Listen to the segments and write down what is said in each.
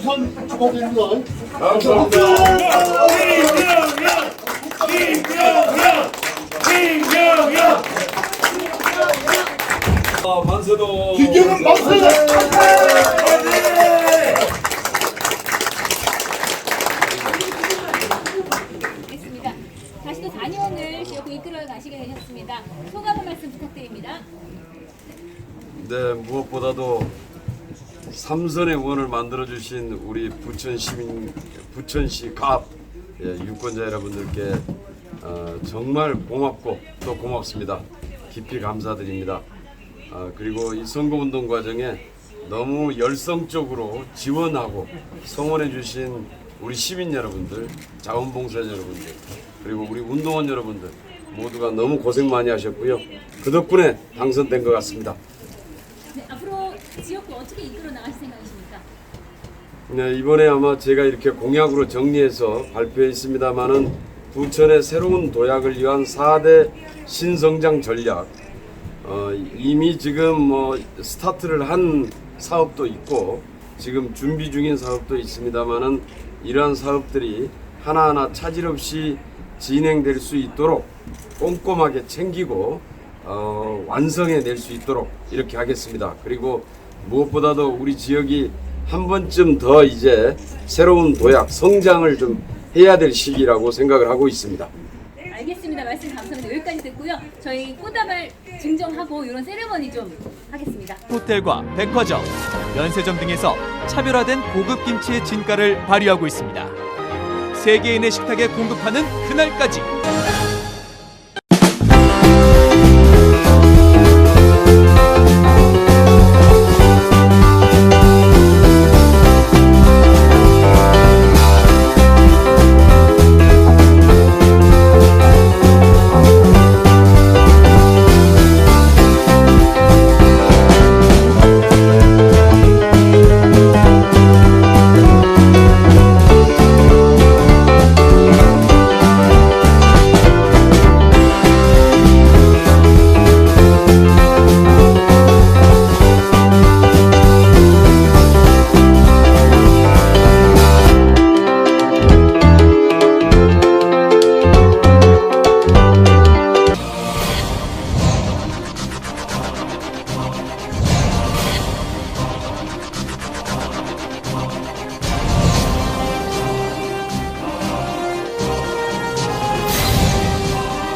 축하드립니다. 아, 만세도 김경은 만세! 알겠습니다. 다시 또 4년을 지역구 이끌어 가시게 되셨습니다. 소감 한 말씀 부탁드립니다. 네 무엇보다도 삼선의 원을 만들어 주신 우리 부천 시민 부천시 갑 예, 유권자 여러분들께 어, 정말 고맙고 또 고맙습니다. 깊이 감사드립니다. 아, 그리고 이 선거운동 과정에 너무 열성적으로 지원하고 성원해 주신 우리 시민 여러분들, 자원봉사 여러분들, 그리고 우리 운동원 여러분들 모두가 너무 고생 많이 하셨고요. 그 덕분에 당선된 것 같습니다. 어떻게 이끌어 나가실 생각이십니까? 네, 이번에 아마 제가 이렇게 공약으로 정리해서 발표했습니다마는 부천의 새로운 도약을 위한 4대 신성장 전략 어, 이미 지금 뭐 스타트를 한 사업도 있고 지금 준비 중인 사업도 있습니다마는 이러한 사업들이 하나하나 차질 없이 진행될 수 있도록 꼼꼼하게 챙기고 어, 완성해 낼 수 있도록 이렇게 하겠습니다. 그리고 무엇보다도 우리 지역이 한 번쯤 더 이제 새로운 도약, 성장을 좀 해야 될 시기라고 생각을 하고 있습니다. 알겠습니다. 말씀 감사합니다. 여기까지 듣고요. 저희 꽃다발 증정하고 이런 세레머니 좀 하겠습니다. 호텔과 백화점, 면세점 등에서 차별화된 고급 김치의 진가를 발휘하고 있습니다. 세계인의 식탁에 공급하는 그날까지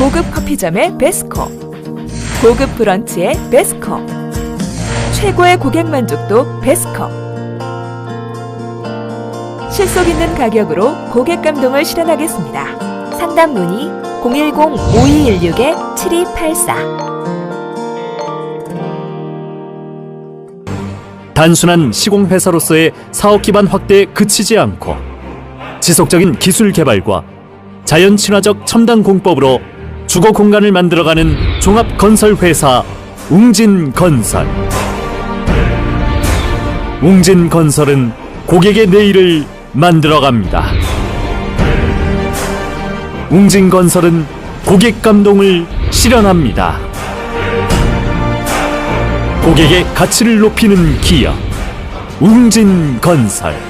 고급 커피점의 베스코, 고급 브런치의 베스코, 최고의 고객 만족도 베스코. 실속 있는 가격으로 고객 감동을 실현하겠습니다. 상담 문의 010-5216-7284 단순한 시공회사로서의 사업 기반 확대에 그치지 않고 지속적인 기술 개발과 자연 친화적 첨단 공법으로 주거 공간을 만들어가는 종합 건설 회사 웅진 건설 웅진 건설은 고객의 내일을 만들어갑니다. 웅진 건설은 고객 감동을 실현합니다. 고객의 가치를 높이는 기업 웅진 건설